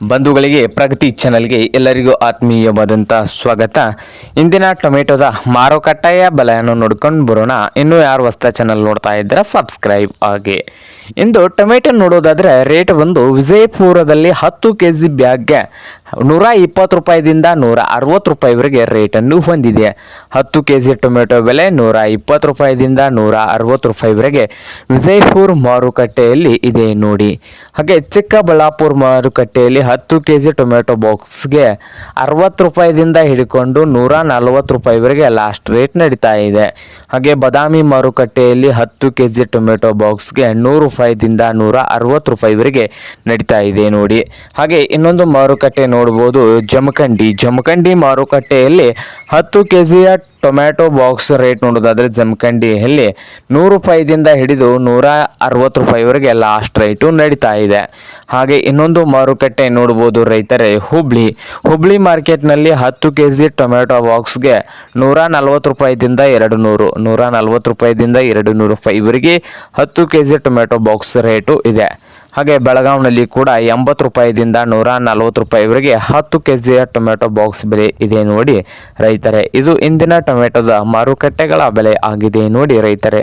ಬಂಧುಗಳಿಗೆ, ಪ್ರಗತಿ ಚಾನಲ್ಗೆ ಎಲ್ಲರಿಗೂ ಆತ್ಮೀಯವಾದಂಥ ಸ್ವಾಗತ. ಇಂದಿನ ಟೊಮೆಟೊದ ಮಾರುಕಟ್ಟೆಯ ಬೆಲೆಯನ್ನು ನೋಡ್ಕೊಂಡು ಬರೋಣ. ಇನ್ನೂ ಯಾರು ಹೊಸ್ತ ಚಾನಲ್ ನೋಡ್ತಾ ಇದ್ದರೆ ಸಬ್ಸ್ಕ್ರೈಬ್ ಆಗಿ. ಇಂದು ಟೊಮೆಟೊ ನೋಡೋದಾದರೆ ರೇಟ್ ಬಂದು ವಿಜಯಪುರದಲ್ಲಿ ಹತ್ತು ಕೆ ಜಿ ಬ್ಯಾಗ್ಗೆ ನೂರ ಇಪ್ಪತ್ತು ರೂಪಾಯಿದಿಂದ ನೂರ ಅರವತ್ತು ರೂಪಾಯಿವರೆಗೆ ರೇಟನ್ನು ಹೊಂದಿದೆ. ಹತ್ತು ಕೆ ಜಿ ಟೊಮೆಟೊ ಬೆಲೆ ನೂರ ಇಪ್ಪತ್ತು ರೂಪಾಯಿದಿಂದ ನೂರ ಅರವತ್ತು ರೂಪಾಯಿವರೆಗೆ ವಿಜಯಪುರ ಮಾರುಕಟ್ಟೆಯಲ್ಲಿ ಇದೆ ನೋಡಿ. ಹಾಗೆ ಚಿಕ್ಕಬಳ್ಳಾಪುರ ಮಾರುಕಟ್ಟೆಯಲ್ಲಿ ಹತ್ತು ಕೆ ಜಿ ಟೊಮೆಟೊ ಬಾಕ್ಸ್ಗೆ ಅರವತ್ತು ರೂಪಾಯಿದಿಂದ ಹಿಡ್ಕೊಂಡು ನೂರ ನಲವತ್ತು ರೂಪಾಯಿವರೆಗೆ ಲಾಸ್ಟ್ ರೇಟ್ ನಡೀತಾ ಇದೆ. ಹಾಗೆ ಬದಾಮಿ ಮಾರುಕಟ್ಟೆಯಲ್ಲಿ ಹತ್ತು ಕೆ ಜಿ ಟೊಮೆಟೊ ಬಾಕ್ಸ್ಗೆ ನೂರು ರೂಪಾಯಿದಿಂದ ನೂರ ಅರವತ್ತು ರೂಪಾಯಿವರೆಗೆ ನಡೀತಾ ಇದೆ ನೋಡಿ. ಹಾಗೆ ಇನ್ನೊಂದು ಮಾರುಕಟ್ಟೆ ನೋಡ್ಬೋದು. ಜಮಖಂಡಿ. ಜಮಖಂಡಿ ಮಾರುಕಟ್ಟೆಯಲ್ಲಿ ಹತ್ತು ಕೆ ಜಿಯ ಟೊಮ್ಯಾಟೊ ಬಾಕ್ಸ್ ರೇಟ್ ನೋಡೋದಾದ್ರೆ ಜಮಖಂಡಿಯಲ್ಲಿ ನೂರು ರೂಪಾಯಿದಿಂದ ಹಿಡಿದು ನೂರ ಅರವತ್ತು ರೂಪಾಯಿವರೆಗೆ ಲಾಸ್ಟ್ ರೇಟು ನಡೀತಾ ಇದೆ. ಹಾಗೆ ಇನ್ನೊಂದು ಮಾರುಕಟ್ಟೆ ನೋಡ್ಬೋದು ರೈತರೇ, ಹುಬ್ಳಿ. ಹುಬ್ಳಿ ಮಾರ್ಕೆಟ್ನಲ್ಲಿ ಹತ್ತು ಕೆ ಜಿ ಟೊಮ್ಯಾಟೊ ಬಾಕ್ಸ್ಗೆ ನೂರ ನಲ್ವತ್ತು ರೂಪಾಯಿದಿಂದ ಎರಡು ನೂರು ನೂರ ನಲ್ವತ್ತು ರೂಪಾಯಿದಿಂದ ಎರಡು ನೂರು ರೂಪಾಯಿವರೆಗೆ ಹತ್ತು K G tomato box rate ಇದೆ. ಹಾಗೆ ಬೆಳಗಾವಿನಲ್ಲಿ ಕೂಡ ಎಂಬತ್ತು ರೂಪಾಯಿದಿಂದ ನೂರ ನಲವತ್ತು ರೂಪಾಯಿವರೆಗೆ ಹತ್ತು ಕೆ ಜಿಯ ಟೊಮೆಟೊ ಬಾಕ್ಸ್ ಬೆಲೆ ಇದೆ ನೋಡಿ ರೈತರೇ. ಇದು ಇಂದಿನ ಟೊಮೆಟೊದ ಮಾರುಕಟ್ಟೆಗಳ ಬೆಲೆ ಆಗಿದೆ ನೋಡಿ ರೈತರೇ.